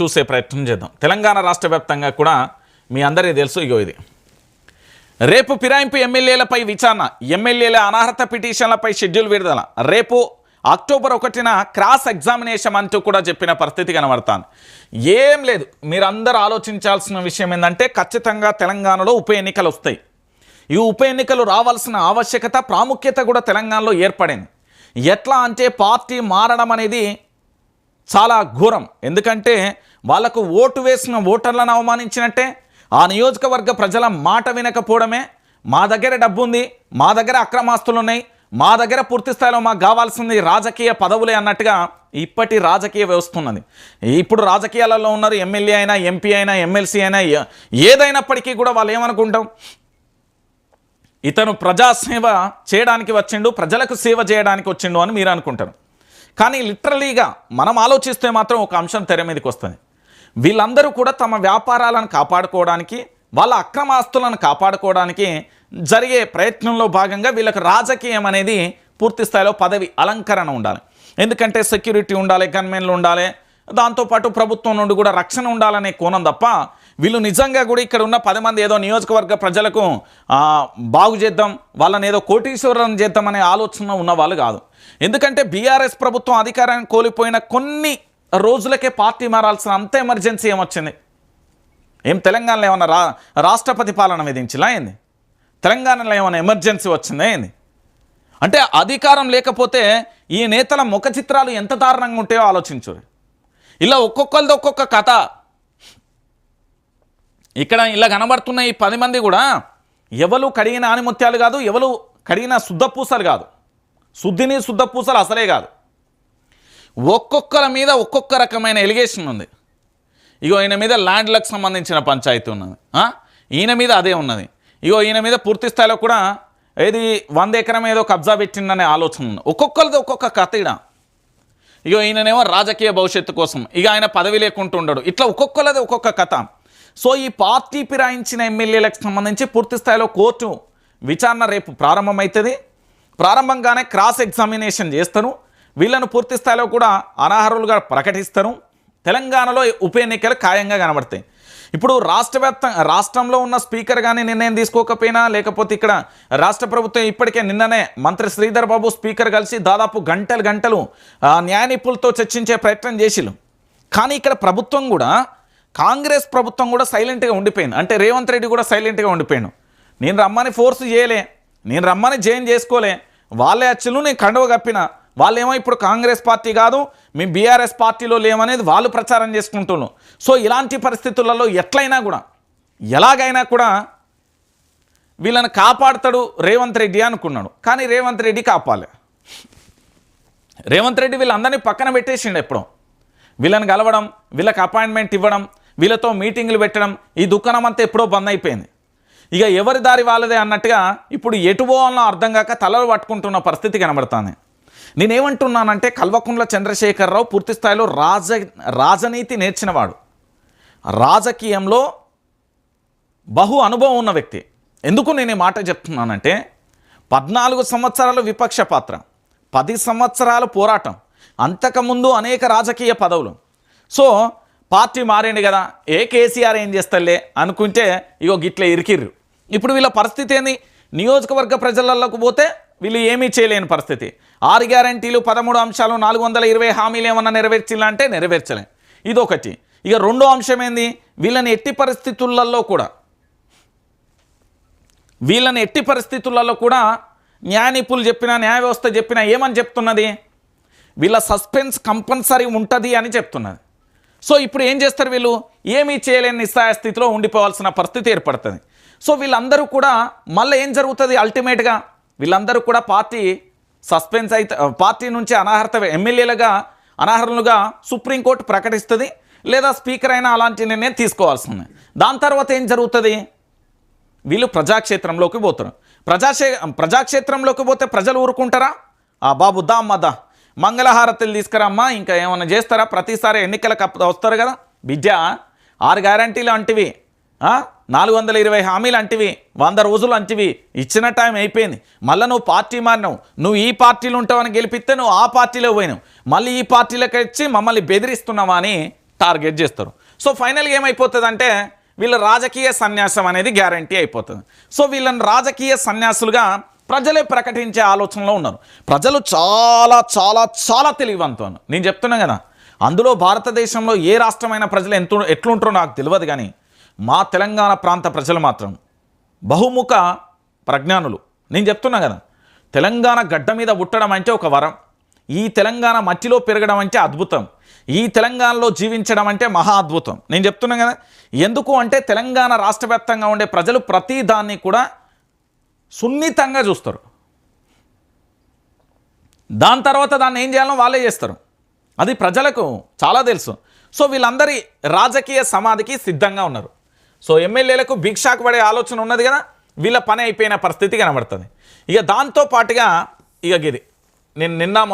చూసే ప్రయత్నం చేద్దాం. తెలంగాణ రాష్ట్ర వ్యాప్తంగా కూడా మీ అందరికీ తెలుసు ఇగో ఇది. రేపు ఫిరాయింపు ఎమ్మెల్యేలపై విచారణ ఎమ్మెల్యేల అనర్హత పిటిషన్లపై షెడ్యూల్ విడుదల. రేపు అక్టోబర్ ఒకటిన క్రాస్ ఎగ్జామినేషన్ అంటూ కూడా చెప్పిన పరిస్థితి కనబడతాను ఏం లేదు మీరందరూ ఆలోచించాల్సిన విషయం ఏంటంటే ఖచ్చితంగా తెలంగాణలో ఉప ఎన్నికలు వస్తాయి. ఈ ఉప ఎన్నికలు రావాల్సిన ఆవశ్యకత ప్రాముఖ్యత కూడా తెలంగాణలో ఏర్పడింది. ఎట్లా అంటే పార్టీ మారడం అనేది చాలా ఘోరం. ఎందుకంటే వాళ్ళకు ఓటు వేసిన ఓటర్లను అవమానించినట్టే ఆ నియోజకవర్గ ప్రజల మాట వినకపోవడమే. మా దగ్గర డబ్బు ఉంది మా దగ్గర అక్రమాస్తులు ఉన్నాయి మా దగ్గర పూర్తి స్థాయిలో మాకు కావాల్సింది రాజకీయ పదవులే అన్నట్టుగా ఇప్పటి రాజకీయ వ్యవస్థ ఉన్నది. ఇప్పుడు రాజకీయాలలో ఉన్నారు ఎమ్మెల్యే అయినా ఎంపీ అయినా ఎమ్మెల్సీ అయినా ఏదైనప్పటికీ కూడా వాళ్ళు ఏమనుకుంటాం? ఇతను ప్రజాసేవ చేయడానికి వచ్చిండు ప్రజలకు సేవ చేయడానికి వచ్చిండు అని మీరు అనుకుంటారు. కానీ లిటరలీగా మనం ఆలోచిస్తే మాత్రం ఒక అంశం తెర మీదకి వస్తుంది. వీళ్ళందరూ కూడా తమ వ్యాపారాలను కాపాడుకోవడానికి వాళ్ళ అక్రమ ఆస్తులను కాపాడుకోవడానికి జరిగే ప్రయత్నంలో భాగంగా వీళ్ళకి రాజకీయం అనేది పూర్తి స్థాయిలో పదవి అలంకరణ ఉండాలి. ఎందుకంటే సెక్యూరిటీ ఉండాలి గన్మెన్లు ఉండాలి దాంతోపాటు ప్రభుత్వం నుండి కూడా రక్షణ ఉండాలనే కోణం తప్ప వీళ్ళు నిజంగా కూడా ఇక్కడ ఉన్న పది మంది ఏదో నియోజకవర్గ ప్రజలకు బాగు చేద్దాం వాళ్ళని ఏదో కోటీశ్వరం చేద్దాం అనే ఆలోచన ఉన్న వాళ్ళు కాదు. ఎందుకంటే బీఆర్ఎస్ ప్రభుత్వం అధికారాన్ని కోల్పోయిన కొన్ని రోజులకే పార్టీ మారాల్సిన అంత ఎమర్జెన్సీ ఏమొచ్చింది? ఏం తెలంగాణలో ఏమన్నా రా రాష్ట్రపతి పాలన విధించిలా ఏంది తెలంగాణలో ఏమైనా ఎమర్జెన్సీ వచ్చిందా ఏంది? అంటే అధికారం లేకపోతే ఈ నేతల ముఖ చిత్రాలు ఎంత దారుణంగా ఉంటాయో ఆలోచించు. ఇలా ఒక్కొక్కరిది ఒక్కొక్క కథ. ఇక్కడ ఇలా కనబడుతున్న ఈ పది మంది కూడా ఎవరు కడిగిన ఆనిముత్యాలు కాదు ఎవరు కడిగిన శుద్ధపూసలు కాదు. శుద్ధిని శుద్ధపూసలు అసలే కాదు. ఒక్కొక్కరి మీద ఒక్కొక్క రకమైన ఎలిగేషన్ ఉంది. ఇగో ఈయన మీద ల్యాండ్లకు సంబంధించిన పంచాయతీ ఉన్నది. ఈయన మీద అదే ఉన్నది. ఇగో ఈయన మీద పూర్తి స్థాయిలో కూడా ఏది వంద ఎకరం ఏదో కబ్జా పెట్టిందనే ఆలోచన ఉంది. ఒక్కొక్కరిది ఒక్కొక్క కథ ఈడ. ఇగో ఈయననేమో రాజకీయ భవిష్యత్తు కోసం. ఇక ఆయన పదవి లేకుండా ఉండడు ఇట్లా ఒక్కొక్కరిది ఒక్కొక్క కథ. సో ఈ పార్టీ ఫిరాయించిన ఎమ్మెల్యేలకు సంబంధించి పూర్తి స్థాయిలో కోర్టు విచారణ రేపు ప్రారంభమవుతుంది ప్రారంభంగానే క్రాస్ ఎగ్జామినేషన్ చేస్తారు. వీళ్ళను పూర్తి స్థాయిలో కూడా అనర్హులుగా ప్రకటిస్తారు. తెలంగాణలో ఉప ఎన్నికలు ఖాయంగా కనబడతాయి. ఇప్పుడు రాష్ట్ర రాష్ట్రంలో ఉన్న స్పీకర్ కానీ నిర్ణయం తీసుకోకపోయినా లేకపోతే ఇక్కడ రాష్ట్ర ప్రభుత్వం ఇప్పటికే నిన్ననే మంత్రి శ్రీధర్ బాబు స్పీకర్ కలిసి దాదాపు గంటలు గంటలు న్యాయ నిపుణులతో చర్చించే ప్రయత్నం చేసిలు కానీ ఇక్కడ ప్రభుత్వం కూడా కాంగ్రెస్ ప్రభుత్వం కూడా సైలెంట్గా ఉండిపోయింది. అంటే రేవంత్ రెడ్డి కూడా సైలెంట్గా ఉండిపోయాను నేను రమ్మని ఫోర్స్ చేయలే. నేను రమ్మని జైన్ చేసుకోలే. వాళ్ళే అచ్చులు నేను కండవ కప్పిన. వాళ్ళేమో ఇప్పుడు కాంగ్రెస్ పార్టీ కాదు మేము బీఆర్ఎస్ పార్టీలో లేమనేది వాళ్ళు ప్రచారం చేసుకుంటున్నాం సో ఇలాంటి పరిస్థితులలో ఎట్లయినా కూడా ఎలాగైనా కూడా వీళ్ళని కాపాడతాడు రేవంత్ రెడ్డి అనుకున్నాడు. కానీ రేవంత్ రెడ్డి కాపాలి. రేవంత్ రెడ్డి వీళ్ళందరినీ పక్కన పెట్టేసిండు ఎప్పుడో. వీళ్ళని కలవడం వీళ్ళకి అపాయింట్మెంట్ ఇవ్వడం వీళ్ళతో మీటింగులు పెట్టడం ఈ దుకాణం అంతా ఎప్పుడో బంద్ అయిపోయింది. ఇక ఎవరి దారి వాళ్ళదే అన్నట్టుగా ఇప్పుడు ఎటు అర్థం కాక తలలు పట్టుకుంటున్న పరిస్థితి కనబడుతుంది. నేనేమంటున్నానంటే కల్వకుంట్ల చంద్రశేఖరరావు పూర్తి స్థాయిలో రాజ రాజనీతి నేర్చినవాడు. రాజకీయంలో బహు అనుభవం ఉన్న వ్యక్తి. ఎందుకు నేను ఈ మాట చెప్తున్నానంటే పద్నాలుగు సంవత్సరాలు విపక్ష పాత్ర పది సంవత్సరాలు పోరాటం అంతకుముందు అనేక రాజకీయ పదవులు. సో పార్టీ మారింది కదా ఏ కేసీఆర్ ఏం చేస్తలే అనుకుంటే ఇగో గిట్ల ఇరికిర్రు. ఇప్పుడు వీళ్ళ పరిస్థితి ఏంది? నియోజకవర్గ ప్రజలలోకి పోతే వీళ్ళు ఏమీ చేయలేని పరిస్థితి. ఆరు గ్యారంటీలు పదమూడు అంశాలు నాలుగు వందల ఇరవై హామీలు ఏమన్నా నెరవేర్చిలా అంటే నెరవేర్చలే. ఇదొకటి. ఇక రెండో అంశం ఏంది? వీళ్ళని ఎట్టి పరిస్థితులలో కూడా వీళ్ళని ఎట్టి పరిస్థితులలో కూడా న్యాయ నిపుణులు చెప్పిన న్యాయ వ్యవస్థ చెప్పినా ఏమని చెప్తున్నది? వీళ్ళ సస్పెన్స్ కంపల్సరీ ఉంటుంది అని చెప్తున్నది. సో ఇప్పుడు ఏం చేస్తారు వీళ్ళు? ఏమీ చేయలేని నిస్సాయ స్థితిలో ఉండిపోవాల్సిన పరిస్థితి ఏర్పడుతుంది. సో వీళ్ళందరూ కూడా మళ్ళీ ఏం జరుగుతుంది అల్టిమేట్గా? వీళ్ళందరూ కూడా పార్టీ సస్పెన్స్ అయితే పార్టీ నుంచి అనర్హత ఎమ్మెల్యేలుగా అనర్హులుగా సుప్రీంకోర్టు ప్రకటిస్తుంది లేదా స్పీకర్ అయినా అలాంటి నిర్ణయం తీసుకోవాల్సింది. దాని తర్వాత ఏం జరుగుతుంది? వీళ్ళు ప్రజాక్షేత్రంలోకి పోతారు ప్రజాక్షే ప్రజాక్షేత్రంలోకి పోతే ప్రజలు ఊరుకుంటారా? ఆ బాబు దా అమ్మ దా. మంగళహారతులు తీసుకురమ్మా ఇంకా ఏమైనా చేస్తారా? ప్రతిసారి ఎన్నికలకు వస్తారు కదా. విద్య ఆరు గ్యారంటీలు అంటివి. నాలుగు వందల ఇరవై హామీలు అంటివి. వంద రోజులు అంటివి. ఇచ్చిన టైం అయిపోయింది. మళ్ళీ నువ్వు పార్టీ మారినావు. నువ్వు ఈ పార్టీలు ఉంటావని గెలిపిస్తే నువ్వు ఆ పార్టీలో పోయినావు. మళ్ళీ ఈ పార్టీలోకి వచ్చి మమ్మల్ని బెదిరిస్తున్నావా అని టార్గెట్ చేస్తారు. సో ఫైనల్గా ఏమైపోతుంది అంటే వీళ్ళ రాజకీయ సన్యాసం అనేది గ్యారంటీ అయిపోతుంది. సో వీళ్ళని రాజకీయ సన్యాసులుగా ప్రజలే ప్రకటించే ఆలోచనలో ఉన్నారు. ప్రజలు చాలా చాలా చాలా తెలివివంతులు. నేను చెప్తున్నా కదా అందులో భారతదేశంలో ఏ రాష్ట్రమైన ప్రజలు ఎంత ఎట్లుంటారో నాకు తెలియదు కానీ మా తెలంగాణ ప్రాంత ప్రజలు మాత్రం బహుముఖ ప్రజ్ఞానులు. నేను చెప్తున్నా కదా తెలంగాణ గడ్డ మీద పుట్టడం అంటే ఒక వరం. ఈ తెలంగాణ మట్టిలో పెరగడం అంటే అద్భుతం. ఈ తెలంగాణలో జీవించడం అంటే మహా అద్భుతం. నేను చెప్తున్నా కదా ఎందుకు అంటే తెలంగాణ రాష్ట్రవ్యాప్తంగా ఉండే ప్రజలు ప్రతి దాన్ని కూడా సున్నితంగా చూస్తారు. దాని తర్వాత దాన్ని ఏం చేయాలో వాళ్ళే చేస్తారు. అది ప్రజలకు చాలా తెలుసు. సో వీళ్ళందరి రాజకీయ సమాధికి సిద్ధంగా ఉన్నారు. సో ఎమ్మెల్యేలకు భిక్షాకు పడే ఆలోచన ఉన్నది కదా? వీళ్ళ పని అయిపోయిన పరిస్థితి కనబడుతుంది. ఇక దాంతో పాటుగా ఇక గిది నేను నిన్న